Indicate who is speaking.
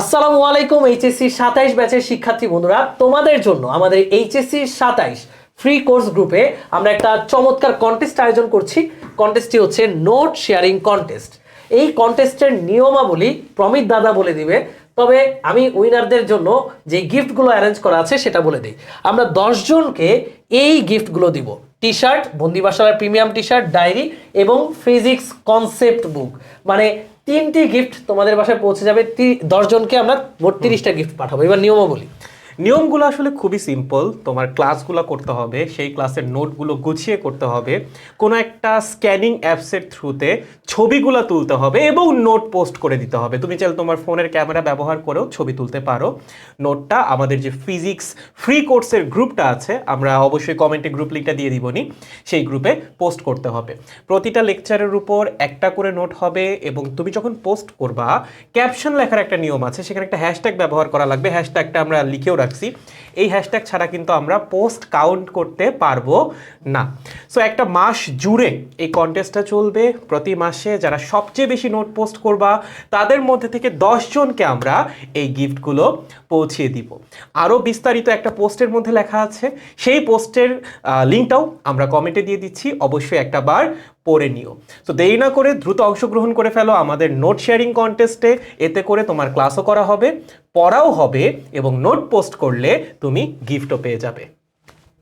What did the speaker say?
Speaker 1: আসসালামু আলাইকুম, এইচএসসি সাতাইশ ব্যাচের শিক্ষার্থী বন্ধুরা। তোমাদের জন্য আমাদের এইচএসসি সাতাইশ ফ্রি কোর্স গ্রুপে আমরা একটা চমৎকার কন্টেস্ট আয়োজন করছি। কন্টেস্টটি হচ্ছে নোট শেয়ারিং কন্টেস্ট এই কন্টেস্টের নিয়মাবলী প্রমিত দাদা বলে দিবে। তবে আমি উইনারদের জন্য যে গিফটগুলো অ্যারেঞ্জ করা আছে সেটা বলে দিই। আমরা দশজনকে এই গিফটগুলো দিব। টি শার্ট বন্দিবাসার প্রিমিয়াম টি শার্ট ডায়েরি এবং ফিজিক্স কনসেপ্ট বুক মানে তিনটি গিফট তোমাদের বাসায় পৌঁছে যাবে। দশজনকে আমরা বত্রিশটা তিরিশটা গিফট পাঠাবো। এবার নিয়মাবলী।
Speaker 2: নিয়মগুলো আসলে খুবই সিম্পল তোমার ক্লাসগুলো করতে হবে, সেই ক্লাসের নোটগুলো গুছিয়ে করতে হবে। কোনো একটা স্ক্যানিং অ্যাপসের থ্রুতে ছবিগুলো তুলতে হবে এবং নোট পোস্ট করে দিতে হবে। তুমি চাইলে তোমার ফোনের ক্যামেরা ব্যবহার করেও ছবি তুলতে পারো। নোটটা আমাদের যে ফিজিক্স ফ্রি কোর্সের গ্রুপটা আছে, আমরা অবশ্যই কমেন্টে গ্রুপ লিঙ্কটা দিয়ে দিবনি। সেই গ্রুপে পোস্ট করতে হবে। প্রতিটা লেকচারের উপর একটা করে নোট হবে এবং তুমি যখন পোস্ট করবা ক্যাপশন লেখার একটা নিয়ম আছে, সেখানে একটা হ্যাশট্যাগ ব্যবহার করা লাগবে। হ্যাশট্যাগটা আমরা লিখেও রাখছি এই হ্যাশট্যাগ ছাড়া কিন্তু আমরা পোস্ট কাউন্ট করতে পারব না। সো একটা মাস জুড়ে এই কন্টেস্টটা চলবে। প্রতি মাসে যারা সবচেয়ে বেশি নোট পোস্ট করবা, তাদের মধ্যে থেকে দশজনকে আমরা এই গিফটগুলো পৌঁছিয়ে দিব। আরও বিস্তারিত একটা পোস্টের মধ্যে লেখা আছে। সেই পোস্টের লিঙ্কটাও আমরা কমেন্টে দিয়ে দিচ্ছি। অবশ্যই একটা বার পড়ে নিও। তো দেরি না করে দ্রুত অংশগ্রহণ করে ফেলো আমাদের নোট শেয়ারিং কন্টেস্টে এতে করে তোমার ক্লাসও করা হবে, পড়াও হবে এবং নোট পোস্ট করলে তুমি গিফটও পেয়ে যাবে।